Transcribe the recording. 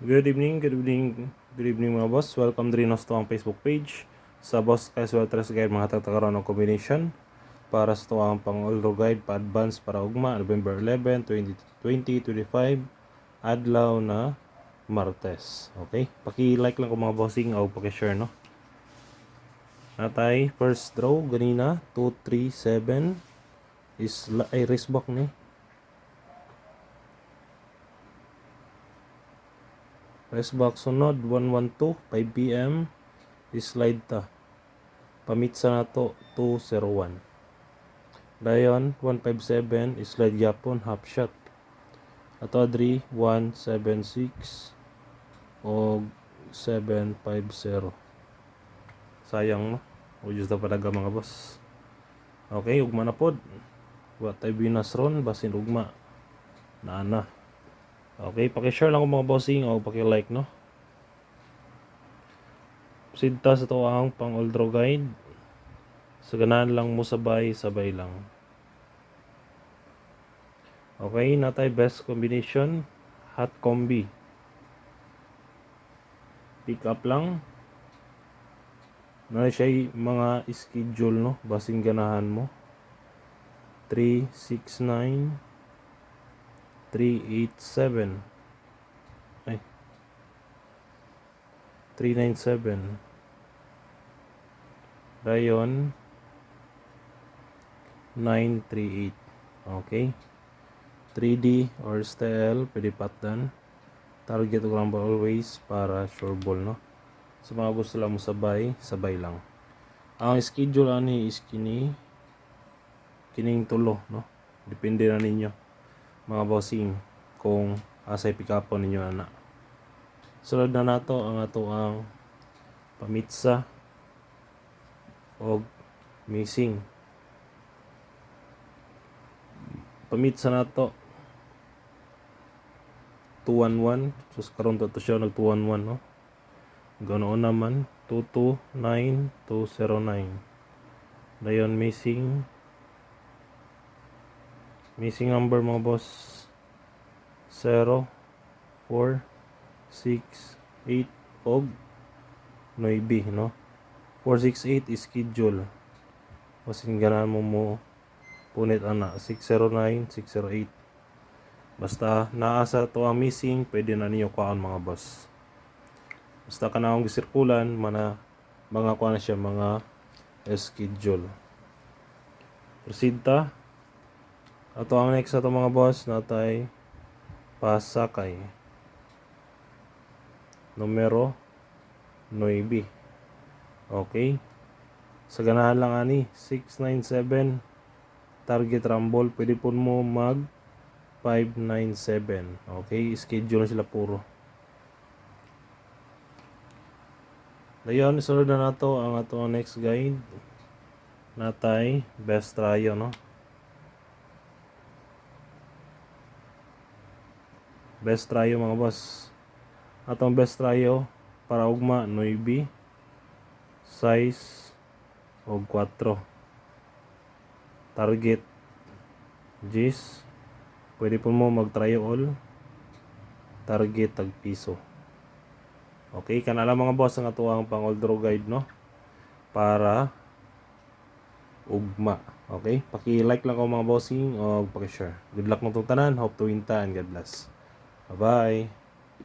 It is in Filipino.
Good evening, good evening, good evening mga boss. Welcome din sa ang Facebook page. Sa Boss Casual Tres Guide mga tatakaroon ng combination para sa tuwang pang all guide pa advance para ugma November 11, 2025 adlaw na Martes. Okay? Paki-like lang ko mga bossing o paki-share no. Natay first draw ganina 237 is ay back ni. Race back sunod 112 5 PM slide ta. Pamitsa na to 201. Dayon 157 slide yapon half shot. Ato adri 176 o 750. Sayang no. Ujus na palaga mga boss. Okay, ugma na pod. Wa tay binas ron basin ugma. Na na. Okay, paki-share lang ko mga bossing o paki-like no. Sidta sa to ang pang all draw guide. Sa ganahan lang mo sabay, sabay lang. Okay, natay best combination. Hot combi. Pick up lang. Na siya mga schedule no, basing ganahan mo. 3, 6, 9, 387 ay. 397 Dayon 938 okay. 3D or STL pwede patdan target ko lang ba always para sure ball no? Sa mga gusto lang sabay sabay lang. Ang schedule ani is kini kining tulo no? Depende na ninyo mga bossing kung asay up ninyo ana. Sunod na nato ang ato ang pamitsa o missing. Pamitsa nato 211 so karon to siya nag 211 no. Ganoon naman 229209. Dayon missing Missing number mga boss. 0 4 6 8 og 9 no? 468 is schedule. Basin ganahan mo mo punit ana. 609 608 basta naa sa to ang missing pwede na niyo kuhaan mga boss. Basta ka na akong gisirkulan mana mga kuha na siya mga schedule. Proceed ta ato ang next ato mga boss natay pasakay. Numero 9. Okay. Sa ganahan lang ani 697 target rumble pwede po mo mag 597. Okay, schedule na sila puro. Dayon, isunod na nato ang ato next guide. Natay best tryo no. Best tryo mga boss. Atong best tryo para ugma 9 size. Og 4 target. G's pwede po mo mag tryo all. Target tag piso. Okay kanala mga boss ang atuang pang all draw guide no? Para ugma. Okay? Paki-like lang ko mga bossing o paki-share. Good luck mo tanan. Hope to win ta and God bless Bye-bye.